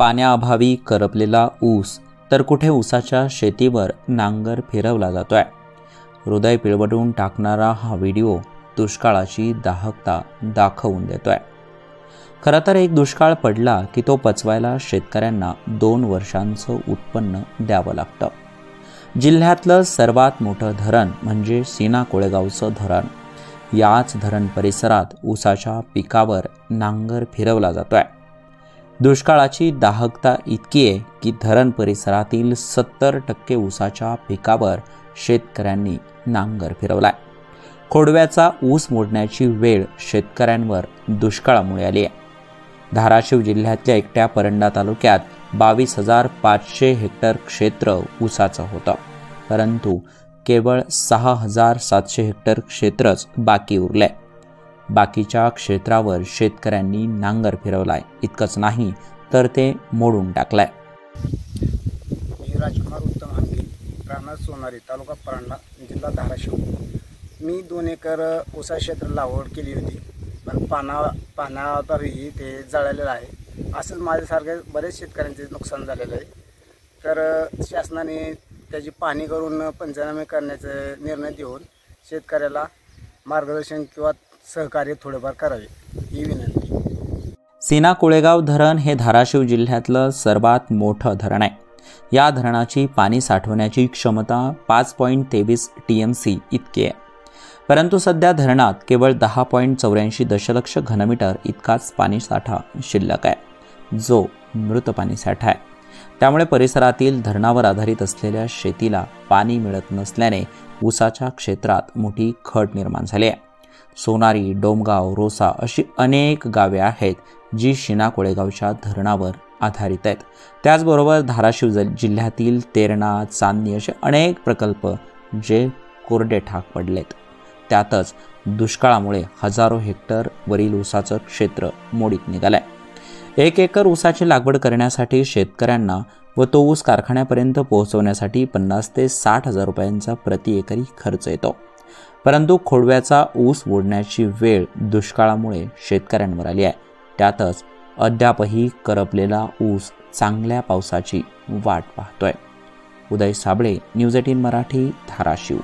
पाण्याअभावी करपलेला ऊस तर कुठे ऊसाच्या शेतीवर नांगर फिरवला जातोय? हृदय पिळवटून टाकणारा हा व्हिडिओ दुष्काळाची दाहकता दाखवून देतोय. खरं तर एक दुष्काळ पडला की तो पचवायला शेतकऱ्यांना दोन वर्षांचं उत्पन्न द्यावं लागतं. जिल्ह्यातलं सर्वात मोठं धरण म्हणजे सीना कोळेगावचं धरण. याच धरण परिसरात ऊसाच्या पिकावर नांगर फिरवला जातोय. दुष्काळाची दाहकता इतकी आहे की धरण परिसरातील सत्तर टक्के ऊसाच्या पिकावर शेतकऱ्यांनी नांगर फिरवलाय. खोडव्याचा ऊस मोडण्याची वेळ शेतकऱ्यांवर दुष्काळामुळे आली आहे. धाराशिव जिल्ह्यातल्या एकट्या परंडा तालुक्यात बावीस हजार पाचशे हेक्टर क्षेत्र ऊसाचं होतं. परंतु केवळ सहा हजार सातशे हेक्टर क्षेत्रच बाकी उरलंय. बाकीच्या क्षेत्रावर शेतकऱ्यांनी नांगर फिरवलाय. इतकंच नाही तर ते मोडून टाकलाय. मी राजकुमार उत्तम हांगे राहणार सोनारी तालुका परांडा जिल्हा धाराशिव. मी दोन एकर ऊसा क्षेत्र लागवड केली होती. पण पाना पाण्यातही ते जळालेलं आहे. असंच माझ्यासारखे बरेच शेतकऱ्यांचे नुकसान झालेलं आहे. तर शासनाने त्याची पाहणी करून पंचनामे करण्याचे निर्णय देऊन शेतकऱ्याला मार्गदर्शन किंवा सहकार्य थोडेफार करावे ही विनंती. सीना कोळेगाव धरण हे धाराशिव जिल्ह्यातलं सर्वात मोठं धरण आहे. या धरणाची पाणी साठवण्याची क्षमता पाच पॉईंट तेवीस टी एम सी इतकी आहे. परंतु सध्या धरणात केवळ दहा पॉईंट चौऱ्याऐंशी दशलक्ष घनमीटर इतकाच पाणी साठा शिल्लक आहे जो मृत पाणी साठा आहे. त्यामुळे परिसरातील धरणावर आधारित असलेल्या शेतीला पाणी मिळत नसल्याने ऊसाच्या क्षेत्रात मोठी खट निर्माण झाली आहे. सोनारी डोमगाव रोसा अशी अनेक गावे आहेत जी शिना कोळेगावच्या धरणावर आधारित आहेत. त्याचबरोबर धाराशिव जल जिल्ह्यातील तेरणा चांदणी असे अनेक प्रकल्प जे कोरडे ठाक पडलेत. त्यातच दुष्काळामुळे हजारो हेक्टर वरील ऊसाचं क्षेत्र मोडीत निघालंय. एक एकर ऊसाची लागवड करण्यासाठी शेतकऱ्यांना व तो ऊस कारखान्यापर्यंत पोहोचवण्यासाठी पन्नास ते साठ हजार रुपयांचा प्रति एकरी खर्च येतो. परंतु खोडव्याचा ऊस ओढण्याची वेळ दुष्काळामुळे शेतकऱ्यांवर आली आहे. त्यातच अद्यापही करपलेला ऊस चांगल्या पावसाची वाट पाहतोय. Uday Sable news eighteen Marathi Dharashiv.